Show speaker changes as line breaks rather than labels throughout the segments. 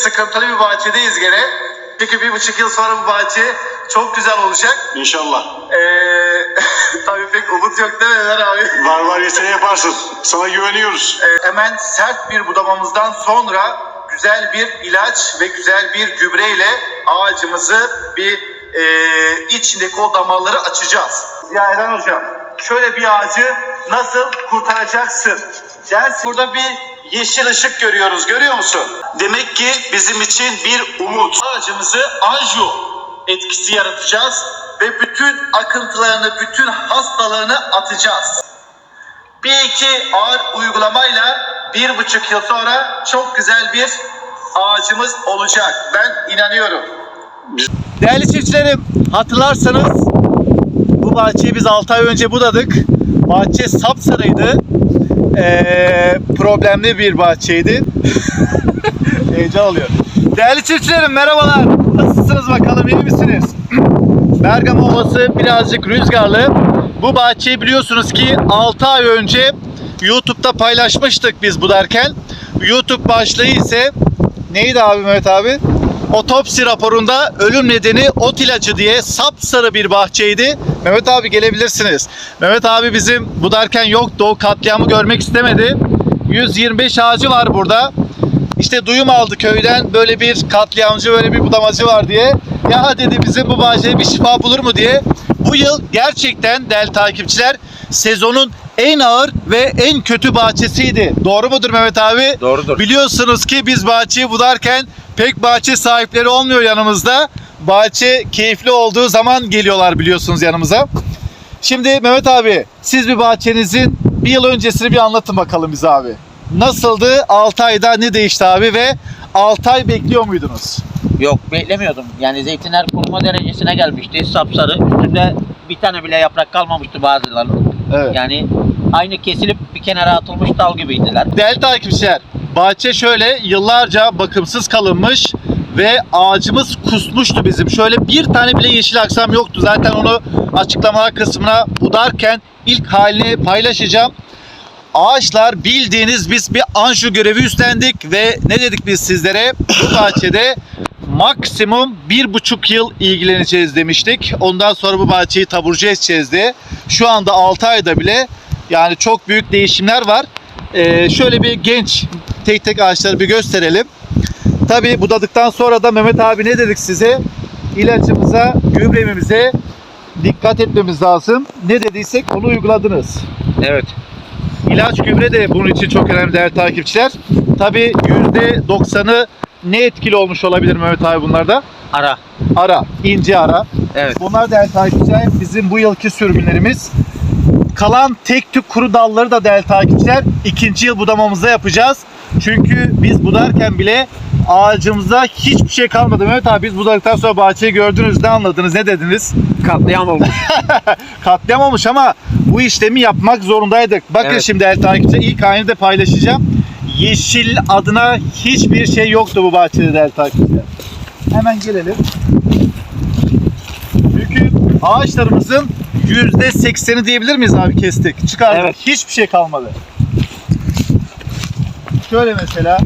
sıkıntılı bir bahçedeyiz gene. Çünkü bir buçuk yıl sonra bu bahçe çok güzel olacak.
İnşallah.
Ee, tabii pek umut yok Ömer abi?
Var var ya sen yaparsın. Sana güveniyoruz.
Ee, hemen sert bir budamamızdan sonra güzel bir ilaç ve güzel bir gübreyle ağacımızı bir e, içindeki o damarları açacağız. Ya Eren Hocam şöyle bir ağacı nasıl kurtaracaksın? Dersin. Burada bir yeşil ışık görüyoruz görüyor musun? Demek ki bizim için bir umut. Ağacımızı anju etkisi yaratacağız ve bütün akıntılarını, bütün hastalığını atacağız. Bir iki ağır uygulamayla bir buçuk yıl sonra çok güzel bir ağacımız olacak. Ben inanıyorum. Değerli çiftçilerim hatırlarsanız bu bahçeyi biz 6 ay önce budadık. Bahçe sapsarıydı. Ee, problemli bir bahçeydi. Heyecan oluyor. Değerli çiftçilerim merhabalar. Nasılsınız bakalım iyi misiniz? Bergama Ovası birazcık rüzgarlı. Bu bahçeyi biliyorsunuz ki 6 ay önce YouTube'da paylaşmıştık biz bu derken. YouTube başlığı ise neydi abi Mehmet abi? Otopsi raporunda ölüm nedeni ot ilacı diye sapsarı bir bahçeydi. Mehmet abi gelebilirsiniz. Mehmet abi bizim bu derken yoktu. O katliamı görmek istemedi. 125 ağacı var burada. İşte duyum aldı köyden böyle bir katliamcı böyle bir budamacı var diye. Ya dedi bizim bu bahçeye bir şifa bulur mu diye. Bu yıl gerçekten değerli takipçiler sezonun en ağır ve en kötü bahçesiydi. Doğru mudur Mehmet abi?
Doğrudur.
Biliyorsunuz ki biz bahçeyi budarken pek bahçe sahipleri olmuyor yanımızda. Bahçe keyifli olduğu zaman geliyorlar biliyorsunuz yanımıza. Şimdi Mehmet abi siz bir bahçenizin bir yıl öncesini bir anlatın bakalım bize abi. Nasıldı? 6 ayda ne değişti abi ve 6 ay bekliyor muydunuz?
Yok beklemiyordum. Yani zeytinler kuruma derecesine gelmişti. Sapsarı. Üstünde bir tane bile yaprak kalmamıştı bazılarının.
Evet.
Yani aynı kesilip bir kenara atılmış dal gibiydiler.
Değerli takipçiler, bahçe şöyle yıllarca bakımsız kalınmış ve ağacımız kusmuştu bizim. Şöyle bir tane bile yeşil aksam yoktu. Zaten onu açıklamalar kısmına budarken ilk halini paylaşacağım. Ağaçlar bildiğiniz biz bir anju görevi üstlendik ve ne dedik biz sizlere? Bu bahçede maksimum bir buçuk yıl ilgileneceğiz demiştik. Ondan sonra bu bahçeyi taburcu edeceğiz diye. Şu anda 6 ayda bile yani çok büyük değişimler var. Ee, şöyle bir genç tek tek ağaçları bir gösterelim. Tabii budadıktan sonra da Mehmet abi ne dedik size? İlacımıza, gübremize dikkat etmemiz lazım. Ne dediysek onu uyguladınız.
Evet.
İlaç gübre de bunun için çok önemli değerli takipçiler. Tabii %90'ı ne etkili olmuş olabilir Mehmet abi bunlarda?
Ara.
Ara, ince ara.
Evet.
Bunlar değerli takipçiler bizim bu yılki sürümlerimiz. Kalan tek tük kuru dalları da değerli takipçiler ikinci yıl budamamızda yapacağız. Çünkü biz budarken bile ağacımıza hiçbir şey kalmadı. Mehmet abi biz budadıktan sonra bahçeyi gördünüz ne anladınız ne dediniz?
Katliam olmuş.
Katliam olmuş ama bu işlemi yapmak zorundaydık. Bakın
Evet.
şimdi değerli takipçiler ilk halini de paylaşacağım. Yeşil adına hiçbir şey yoktu bu bahçede değerli takipçiler. Hemen gelelim. Çünkü ağaçlarımızın %80'i diyebilir miyiz abi kestik. Çıkardık.
Evet.
Hiçbir şey kalmadı. Şöyle mesela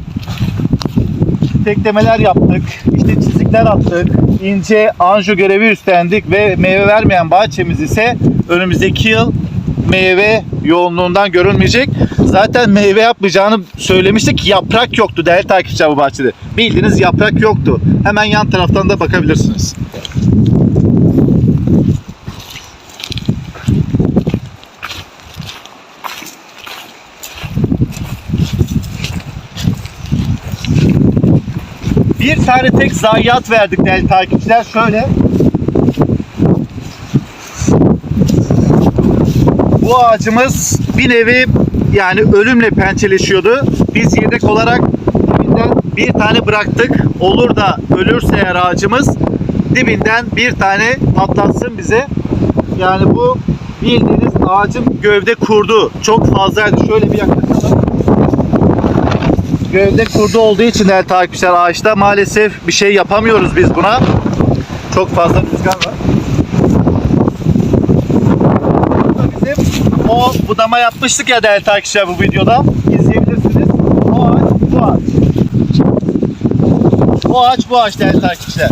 teklemeler yaptık, işte çizikler attık, ince anju görevi üstlendik ve meyve vermeyen bahçemiz ise önümüzdeki yıl meyve yoğunluğundan görülmeyecek. Zaten meyve yapmayacağını söylemiştik. Yaprak yoktu değerli takipçiler bu bahçede. Bildiğiniz yaprak yoktu. Hemen yan taraftan da bakabilirsiniz. Bir tane tek zayiat verdik değerli takipçiler. Şöyle. Bu ağacımız bir nevi yani ölümle pençeleşiyordu. Biz yedek olarak dibinden bir tane bıraktık. Olur da ölürse eğer ağacımız dibinden bir tane patlatsın bize. Yani bu bildiğiniz ağacın gövde kurdu. Çok fazlaydı. Şöyle bir yaklaşalım. Gövde kurdu olduğu için değerli takipçiler ağaçta maalesef bir şey yapamıyoruz biz buna. Çok fazla rüzgar var. Bizim o budama yapmıştık ya değerli takipçiler bu videoda. İzleyebilirsiniz. O ağaç bu ağaç. O ağaç bu ağaç değerli takipçiler.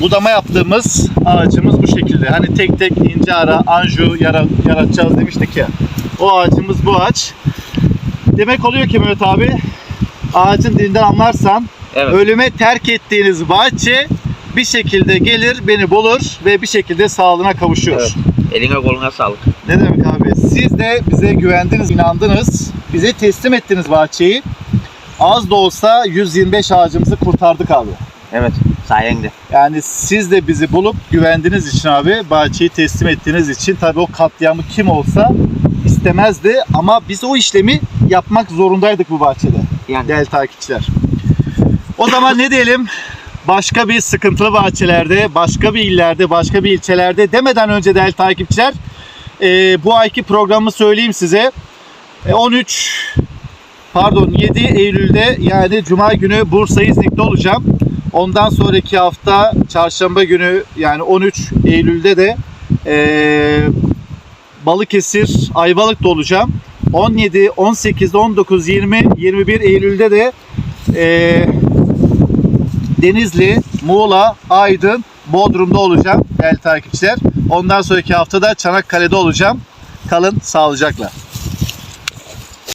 Budama yaptığımız ağacımız bu şekilde. Hani tek tek ince ara, anju yara, yaratacağız demiştik ya. O ağacımız bu ağaç. Demek oluyor ki Mehmet abi, ağacın dilinden anlarsan
Evet.
ölüme terk ettiğiniz bahçe bir şekilde gelir, beni bulur ve bir şekilde sağlığına kavuşuyor.
Evet. Eline koluna sağlık.
Ne demek abi? Siz de bize güvendiniz, inandınız. Bize teslim ettiniz bahçeyi. Az da olsa 125 ağacımızı kurtardık abi.
Evet. Sayende.
Yani siz de bizi bulup güvendiğiniz için abi bahçeyi teslim ettiğiniz için tabii o katliamı kim olsa istemezdi ama biz o işlemi yapmak zorundaydık bu bahçede.
Yani.
Değerli takipçiler. O zaman ne diyelim? Başka bir sıkıntılı bahçelerde, başka bir illerde, başka bir ilçelerde demeden önce değerli takipçiler e, bu ayki programı söyleyeyim size. E, 13 pardon 7 Eylül'de yani Cuma günü Bursa İznik'te olacağım. Ondan sonraki hafta Çarşamba günü yani 13 Eylül'de de e, Balıkesir, Ayvalık'ta olacağım. 17, 18, 19, 20, 21 Eylül'de de e, Denizli, Muğla, Aydın, Bodrum'da olacağım değerli takipçiler. Ondan sonraki haftada Çanakkale'de olacağım. Kalın sağlıcakla.